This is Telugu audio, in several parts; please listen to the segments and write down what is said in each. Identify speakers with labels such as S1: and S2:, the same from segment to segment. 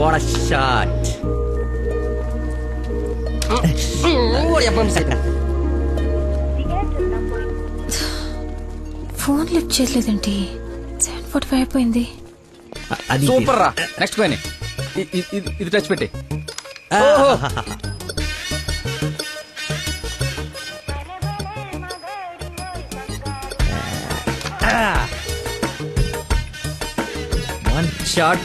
S1: వాట్ షాట్
S2: ఫోన్ లిఫ్ట్ చేయలేదండి సెవెన్ ఫార్టీ ఫైవ్ అయిపోయింది.
S1: అది
S3: సూపర్ రా. నెక్స్ట్ పైన ఇది టచ్ పెట్టి.
S1: One shot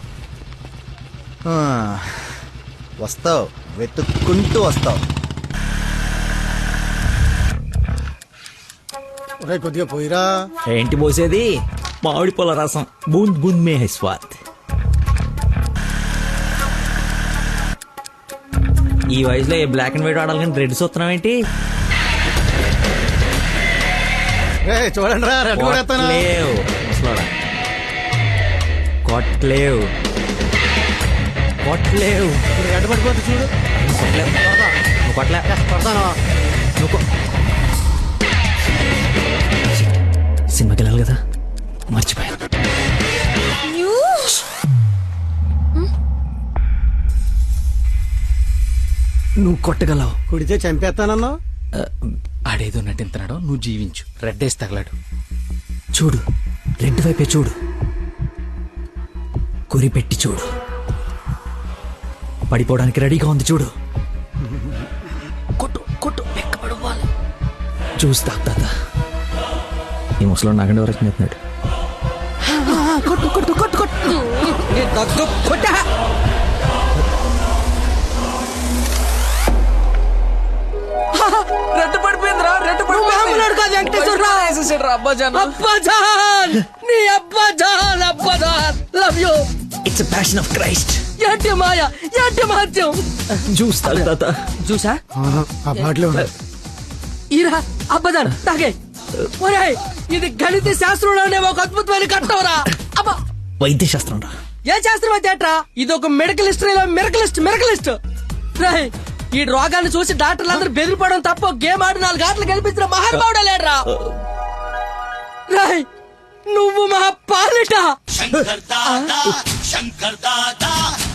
S4: ఆ, వస్తావు వెతుక్కుంటూ వస్తావు.
S5: ఒరే కొద్దిగా పోయిరా.
S1: ఏంటి పోసేది? మామిడి పొల రసం. బూంద్ బూంద్ మే హై స్వాద్. ఈ వయసులో ఏ బ్లాక్ అండ్ వైట్ ఆడాలి కానీ రెడ్ చూస్తున్నాం ఏంటి?
S5: చూడండి రా రెడ్ కూడా ఎత్తాను
S1: కొట్లేవు
S5: రెడ్ పడిపోతే చూడు?
S1: కొట్లేవు నువ్వు కొట్లే
S5: కొడతాను.
S1: నువ్వు సినిమాకి వెళ్ళాలి కదా? మర్చిపోయాను. నువ్వు కొట్టగలవు.
S5: కుడితే చంపేస్తానన్నావు?
S3: ఆడేదో నటింతున్నాడు నువ్వు జీవించు. రెడ్ వేసి తగలాడు.
S1: చూడు. రెడ్ వైపే చూడు. గురి పెట్టి చూడు. పడిపోవడానికి రెడీగా ఉంది చూడు. కొట్టు కొట్టు వెక్కబడుకోవాలి చూస్తా తాత. ఈ ముసలో నాగండి వరకు నెత్తున్నాడు కొట్టు కొట్టు కొట్టు కొట్టు. కొట్టా.
S3: రెడ్ పడిపోయిందిరా
S6: కాదు వెంకటేశ్వరరావు.
S3: పడిపోయింది అబ్బా జనం?
S6: అబ్బాజాన్ నీ అబ్బాజాన్ అబ్బాజాన్ love you
S1: it's passion of Christ
S6: ఏంటి మాయ ఏంటి మహత్యం
S1: చూస్తా తాత.
S6: చూసా
S5: ఆ బాటిలో
S6: ఈరా అబ్బదాన్ తాగే. ఒరేయ్ ఇది గణిత శాస్త్రంలోనే ఒక అద్భుతమైన కట్టవరా? అబ్బా.
S1: వైద్య శాస్త్రం రా
S6: ఏ శాస్త్రం అయితే? ఇది ఒక మెడికల్ హిస్టరీలో మెరకలిస్ట్ మెరకలిస్ట్ రేయ్ ఈ రోగాన్ని చూసి డాక్టర్లు అందరూ బెదిరిపోవడం తప్ప గేమ్ ఆడి నాలుగు ఆటలు గెలిపించిన మహానుభావుడే లేడ్రా. రాయ్ నువ్వు మా పాలిట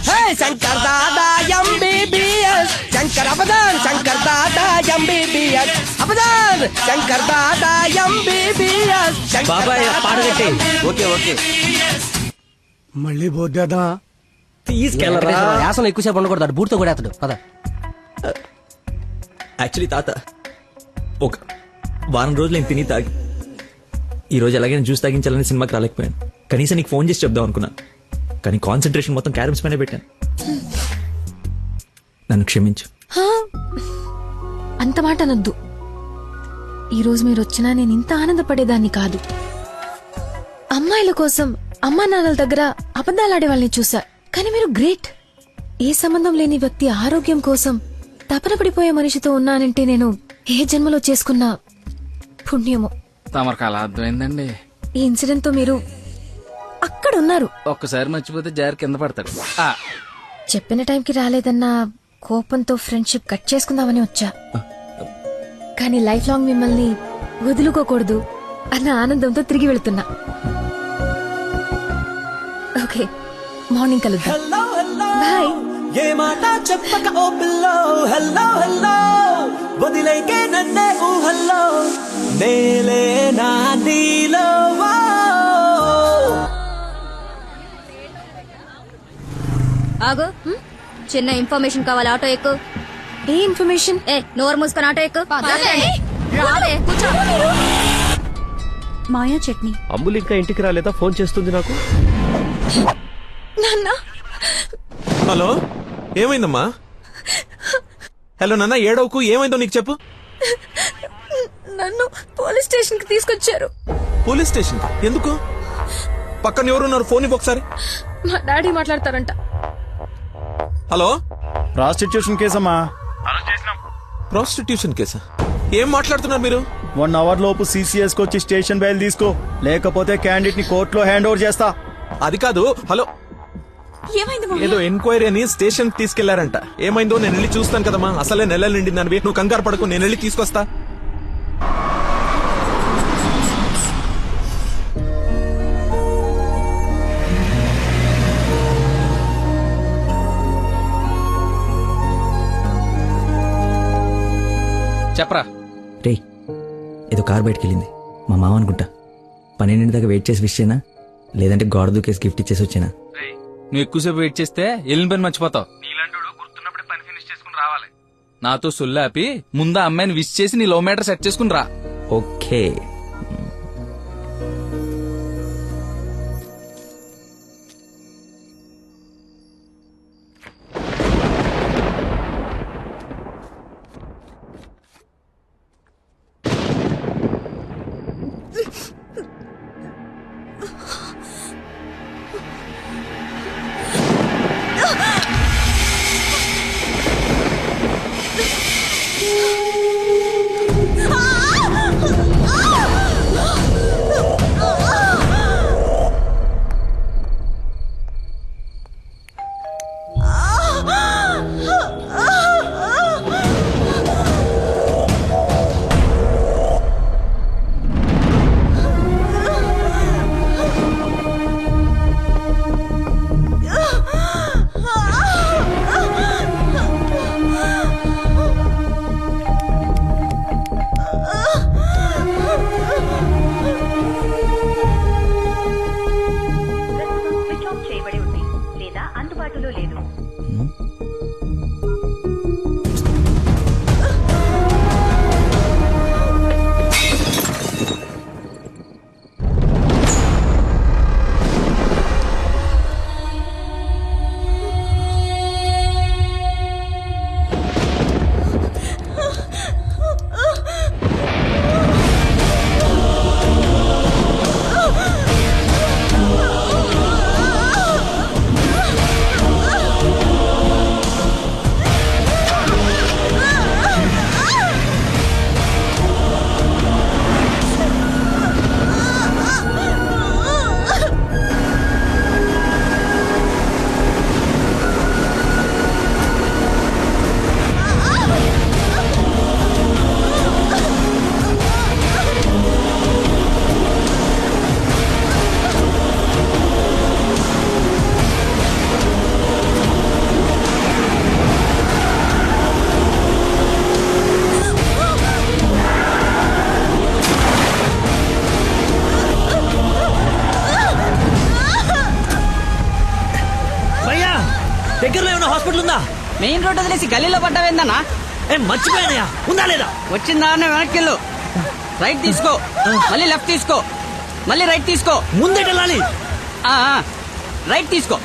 S6: హే శంకర్ దాదా ఎంబీబీఎస్ శంకర్ అబదాన్ శంకర్ దాదా ఎంబీబీఎస్ అబదాన్ శంకర్ దాదా ఎంబీబీఎస్
S1: బాబాయ్ పాట కట్టి
S3: ఓకే ఓకే.
S5: మళ్ళీ బోద్దేద్దామా
S1: తీసుకెళ్ళరా.
S6: యాసన ఎక్కువసేపు ఉండకూడదు బూట్తో కూడా అతడు పద.
S1: యాక్చువల్లీ తాత ఒక వారం రోజులు నేను తిని తాగి ఈ రోజు ఎలాగైనా జ్యూస్ తాగించాలని సినిమాకి రాలేకపోయాను. కనీసం నీకు ఫోన్ చేసి చెప్దాం అనుకున్నాను కానీ కాన్సన్ట్రేషన్ మొత్తం క్యారమ్స్ పైన పెట్టాను. నన్ను క్షమించు.
S2: హా, అంత మాట అనొద్దు. ఈరోజు మీరు వచ్చినా నేను ఇంత ఆనందపడేదాన్ని కాదు. అమ్మాయిల కోసం అమ్మా నాన్నల దగ్గర అబద్ధాలాడే వాళ్ళని చూసా కానీ మీరు గ్రేట్. ఏ సంబంధం లేని వ్యక్తి ఆరోగ్యం కోసం తపన పడిపోయే మనిషితో ఉన్నానంటే నేను ఏ జన్మలో చేసుకున్న పుణ్యమో.
S3: తమరికి అలా అర్థమైందండి.
S2: ఈ ఇన్సిడెంట్తో మీరు అక్కడ ఉన్నారు
S3: ఒక్కసారి మర్చిపోతే జారి కింద పడతాడు. ఆ,
S2: చెప్పిన టైంకి రాలేదన్న కోపంతో ఫ్రెండ్షిప్ కట్ చేసుకుందామని వచ్చా. కానీ లైఫ్ లాంగ్ మిమ్మల్ని వదులుకోకూడదు అన్న ఆనందంతో తిరిగి వెళ్తున్నా. ఓకే మార్నింగ్ కలుద్దాం. బాయ్.
S7: ఏ మాట చెప్పక ఓ పిల్లో. హల్లో హల్లో వదిలేకే నన్నే ఊహల్లో. నేలే
S8: ఆగు. చిన్న ఇన్ఫర్మేషన్ కావాలి ఆటో ఎక్కు.
S2: ఏ ఇన్ఫర్మేషన్?
S8: ఏ నోరు మూసుకొని ఆటో ఎక్కు. రావే. కూర్చో మాయా చట్నీ.
S9: అమ్ములు ఇంకా ఇంటికి రాలేదా? ఫోన్ చేస్తుంది నాకు.
S2: నాన్న.
S10: హలో? ఏమైందమ్మా? హలో నాన్న ఏడవకు? ఏమైందో నీకు చెప్పు.
S2: నన్ను పోలీస్ స్టేషన్కి తీసుకొచ్చారు.
S10: పోలీస్ స్టేషన్ ఎందుకు? పక్కన ఎవరున్నారు? ఫోన్ ఇవ్వు ఒకసారి.
S2: మా డాడీ మాట్లాడతారంట.
S10: హలో?
S11: ప్రాస్టిట్యూషన్ కేసమ్మా.
S10: ప్రాస్టిట్యూషన్ కేసా? ఏం మాట్లాడుతున్నారు మీరు?
S11: వన్ అవర్ లోపు సిసిఎస్కి వచ్చి స్టేషన్ బయలు తీసుకో. లేకపోతే క్యాండిడేట్ని కోర్టులో హ్యాండ్ ఓవర్ చేస్తా.
S10: అది కాదు హలో. ఏదో ఎంక్వైరీ అని స్టేషన్ తీసుకెళ్ళారంట. ఏమైందో నేను వెళ్ళి చూస్తాను కదమ్మా. అసలే నెలలు నిండిందనివి. నువ్వు కంగారు పడకు నేను వెళ్ళి తీసుకొస్తా.
S3: చెప్పరా.
S1: రే ఏదో కార్ బయటకు వెళ్ళింది మా మామ అనుకుంటా. పన్నెండింటి దాకా వెయిట్ చేసి విష్ చేయనా లేదంటే గోడ దూకేసి గిఫ్ట్ ఇచ్చేసి వచ్చేనా?
S3: నువ్వు ఎక్కువసేపు వెయిట్ చేస్తే వెళ్ళిన పని మర్చిపోతావు. నాతో సొల్లాపి ముందు ఆ అమ్మాయిని విష్ చేసి నీ లో మీటర్ సెట్ చేసుకుని రా.
S1: ఓకే. దగ్గరలో ఏమైనా హాస్పిటల్ ఉందా?
S6: మెయిన్ రోడ్ వదిలేసి గల్లీలో పడ్డావేందన్నా?
S1: ఏ మర్చిపోయానయా ఉందా లేదా?
S6: వచ్చిందా అన్న వెనక్కి వెళ్ళు. రైట్ తీసుకో. మళ్ళీ లెఫ్ట్ తీసుకో. మళ్ళీ రైట్ తీసుకో.
S1: ముందే వెళ్ళాలి.
S6: రైట్ తీసుకో.